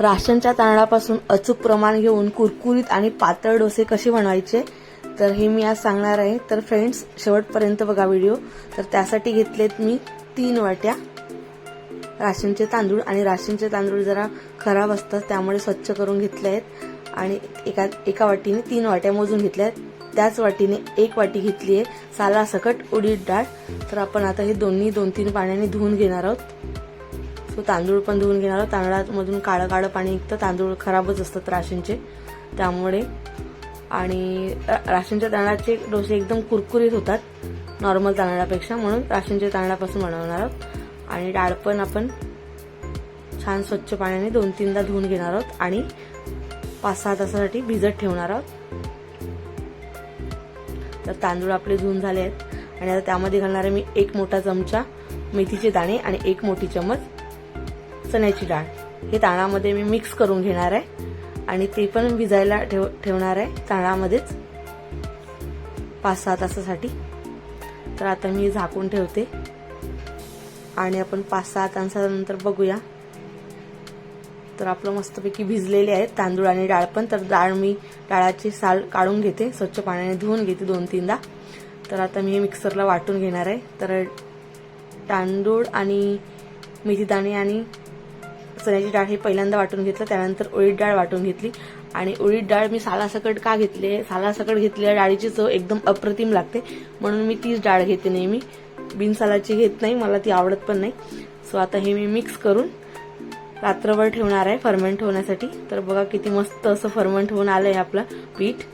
राशनच्या तांदळापासून अचूक प्रमाण घेऊन कुरकुरीत आणि पातळ डोसे कसे बनवायचे? तर हे मी आज सांगणार आहे. तर फ्रेंड्स शेवटपर्यंत बघा व्हिडिओ तर त्यासाठी घेतलेत मी तीन वाट्या राशनचे तांदूळ आणि राशनचे तांदूळ जरा खराब असतात त्यामुळे स्वच्छ करून घेतले आहेत. आणि एका एका वाटीने तीन वाट्या मोजून घेतल्या आहेत. त्याच वाटीने एक वाटी घेतली आहे साला सकट उडीद डाळ. तर आपण आता हे दोन्ही दोन तीन पाण्याने धुवून घेणार आहोत. सो तांदूळ पण धुवून घेणार आहोत. तांदळामधून काळं काळं पाणी निघतं. तांदूळ खराबच असतात राशनचे त्यामुळे आणि रा- राशनच्या तांदळाचे डोसे एकदम कुरकुरीत होतात. नॉर्मल तांदळापेक्षा. म्हणून राशनच्या तांदळापासून बनवणार आहोत. आणि डाळ पण आपण छान स्वच्छ पाण्याने दोन तीनदा धुवून घेणार आहोत. आणि पाच सहा तासासाठी भिजत ठेवणार आहोत. तर तांदूळ आपले धुवून झाले आहेत. आणि आता त्यामध्ये घालणार आहे मी एक मोठा चमचा मेथीचे दाणे आणि एक मोठी चमच चण्याची डाळ. हे तांदळामध्ये मी मिक्स करून घेणार आहे. आणि ते पण भिजायला ठेव ठेवणार आहे तांदळामध्येच. पाच सहा तासासाठी. तर आता मी झाकून ठेवते. आणि आपण पाच सहा तासानंतर बघूया. तर आपलं मस्तपैकी भिजलेले आहेत. तांदूळ आणि डाळ पण. तर डाळ मी डाळाची साल काढून घेते. स्वच्छ पाण्याने धुवून घेते दोन तीनदा तर आता मी हे मिक्सरला वाटून घेणार आहे. तर तांदूळ आणि मेथीदाणे आणि चण्याची डाळ हे पहिल्यांदा वाटून घेतलं त्यानंतर उडीद डाळ वाटून घेतली. आणि उडीद डाळ मी सालासकट का घेतली सालासकट घेतली डाळीची चव एकदम अप्रतिम लागते. म्हणून मी तीच डाळ घेते नेहमी. बिनसालाची घेत नाही मला ती आवडत पण नाही. सो आता हे मी मिक्स करून रात्रभर ठेवणार आहे फर्मेंट होण्यासाठी. तर बघा किती मस्त असं फर्मेंट होऊन आलंय आपलं पीठ.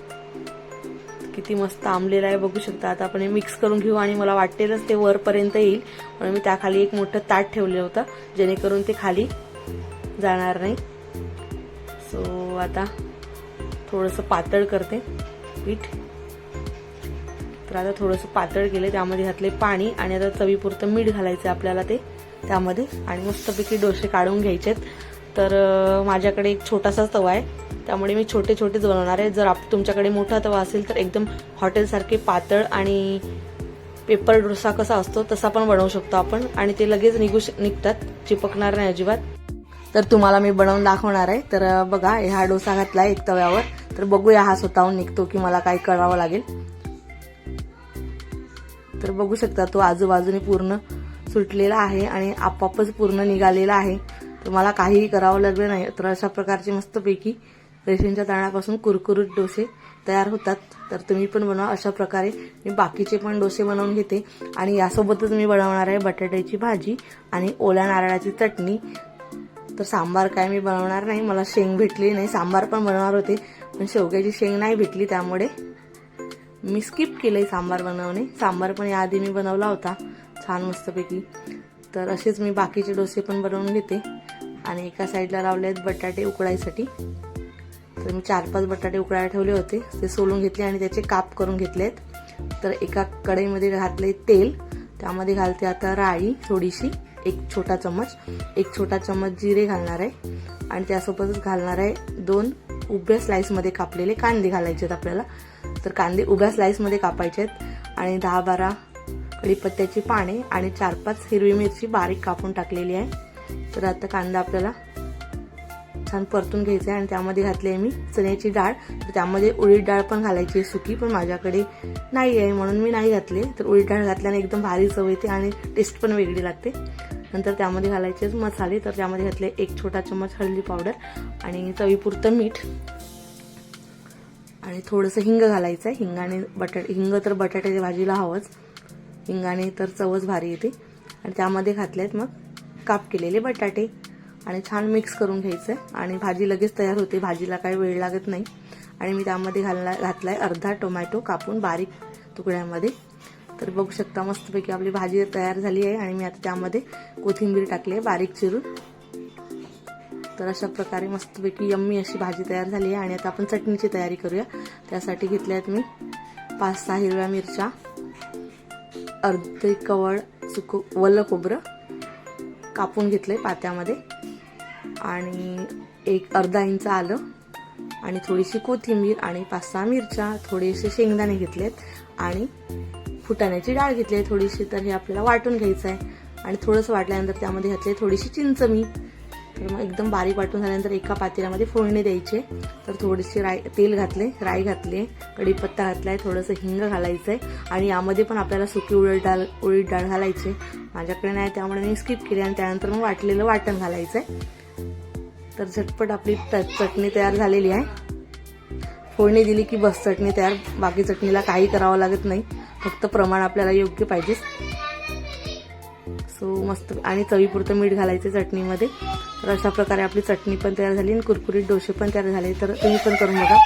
किती मस्त आंबलेलं आहे बघू शकता. आता आपण हे मिक्स करून घेऊ आणि मला वाटेलच ते वरपर्यंत येईल. म्हणून मी त्याखाली एक मोठं ताट ठेवलं होतं जेणेकरून ते खाली जाणार नाही. सो आता थोडंसं पातळ करते पीठ. तर आता थोडंसं पातळ केलं त्यामध्ये घातले पाणी आणि आता चवीपुरतं मीठ घालायचं आपल्याला ते त्यामध्ये. आणि मस्तपैकी डोसे काढून घ्यायचेत. तर माझ्याकडे एक छोटासा तवा आहे. त्यामुळे मी छोटे छोटेच बनवणार आहे. जर आप तुमच्याकडे मोठा तवा असेल तर एकदम हॉटेलसारखे पातळ आणि पेपर डोसा कसा असतो तसा पण बनवू शकतो आपण. आणि ते लगेच निघू श- निघतात. चिपकणार नाही अजिबात. तर तुम्हाला मी बनवून दाखवणार आहे. तर बघा ह्या डोसा घातला एक तव्यावर. तर बघूया हा स्वतःहून निघतो की मला काय करावं लागेल. तर बघू शकता तो आजूबाजूने पूर्ण सुटलेला आहे आणि आपापच पूर्ण निघालेला आहे. तर मला काहीही करावं लागलं नाही. तर अशा प्रकारचे मस्तपैकी रेशनच्या तांदळापासून कुरकुरीत डोसे तयार होतात. तर तुम्ही पण बनवा. अशा प्रकारे मी बाकीचे पण डोसे बनवून घेते. आणि यासोबतच मी बनवणार आहे बटाट्याची भाजी आणि ओल्या नारळाची चटणी. तर सांबार काय मी बनवणार नाही. मला शेंग भेटली नाही. सांबार पण बनवणार होते पण शेवग्याची शेंग नाही भेटली त्यामुळे मी स्किप केलंय सांबार बनवणे. सांबार पण याआधी मी बनवला होता छान मस्तपैकी. तर असेच मी बाकीचे डोसे पण बनवून घेते. आणि एका साईडला लावले आहेत बटाटे उकडायसाठी तर मी चार पाच बटाटे उकळायला ठेवले होते. ते सोलून घेतले आणि त्याचे काप करून घेतले आहेत तर एका कढईमध्ये घातले तेल. त्यामध्ये घालते आता राई थोडीशी. एक छोटा चम्मच एक छोटा चम्मच जिरे घालणार आहे. आणि त्यासोबतच घालणार आहे दोन उभ्या स्लाईसमध्ये कापलेले कांदे घालायचे आहेत आपल्याला. तर कांदे उभ्या स्लाईसमध्ये कापायचे आहेत. आणि दहा बारा कढीपत्त्याची पाने आणि चार पाच हिरवी मिरची बारीक कापून टाकलेली आहे. तर आता कांदा आपल्याला छान परतून घ्यायचं आहे आणि त्यामध्ये घातली आहे मी चण्याची डाळ. तर त्यामध्ये उडीद डाळ पण घालायची आहे सुकी पण माझ्याकडे नाही आहे म्हणून मी नाही घातले. तर उडीद डाळ घातल्याने एकदम भारी चव येते आणि टेस्ट पण वेगळी लागते. नंतर त्यामध्ये घालायचे मसाले तर त्यामध्ये घातले एक छोटा चम्मच हळदी पावडर आणि चवीपुरतं मीठ. आणि थोडंसं हिंग घालायचं आहे हिंगाने बटाटे हिंग तर बटाट्याच्या भाजीला हवंच. हिंगाने तर चवच भारी येते. आणि त्यामध्ये घातले आहेत मग काप केलेले बटाटे. आणि छान मिक्स करून घ्यायचं आहे आणि भाजी लगेच तयार होते. भाजीला काही वेळ लागत नाही. आणि मी त्यामध्ये घालला घातला आहे अर्धा टोमॅटो कापून बारीक तुकड्यामध्ये. तर बघू शकता मस्तपैकी आपली भाजी तयार झाली आहे आणि मी आता त्यामध्ये कोथिंबीर टाकली आहे बारीक चिरून. तर अशा प्रकारे मस्तपैकी यम्मी अशी भाजी तयार झाली आहे आणि आता आपण चटणीची तयारी करूया. त्यासाठी घेतल्या आहेत मी पाच सहा हिरव्या मिरच्या अर्धे कवळ सुक वल्ल खोबरं कापून घेतलंय पात्यामध्ये आणि एक अर्धा इंच आलं आणि थोडीशी कोथिंबीर आणि पाच सहा मिरच्या थोडेसे शेंगदाणे घेतलेत आणि फुटाण्याची डाळ घेतली आहे थोडीशी तर हे आपल्याला वाटून घ्यायचं आहे. आणि थोडंसं वाटल्यानंतर त्यामध्ये घातले थोडीशी चिंच मी. तर मग एकदम बारीक वाटून झाल्यानंतर एका पातेल्यामध्ये फोडणी द्यायचे तर थोडीशी राय तेल घातले राई घातली कढीपत्ता घातलाय थोडंसं हिंग घालायचं आहे. आणि यामध्ये पण आपल्याला सुकी उडीद डाळ उडीद डाळ घालायची माझ्याकडे नाही त्यामुळे मी स्किप केली आणि त्यानंतर मग वाटलेलं वाटण घालायचं आहे. तर झटपट आपली चटणी तयार झालेली आहे. फोडणी दिली की बस चटणी तयार. बाकी चटणीला काही करावं लागत नाही. फक्त प्रमाण आपल्याला योग्य पाहिजे. सो मस्त. आणि चवीपुरतं मीठ घालायचं चटणीमध्ये. तर अशा प्रकारे आपली चटणी पण तयार झाली आणि कुरकुरीत डोसे पण तयार झाले. तर तुम्ही पण करून बघा.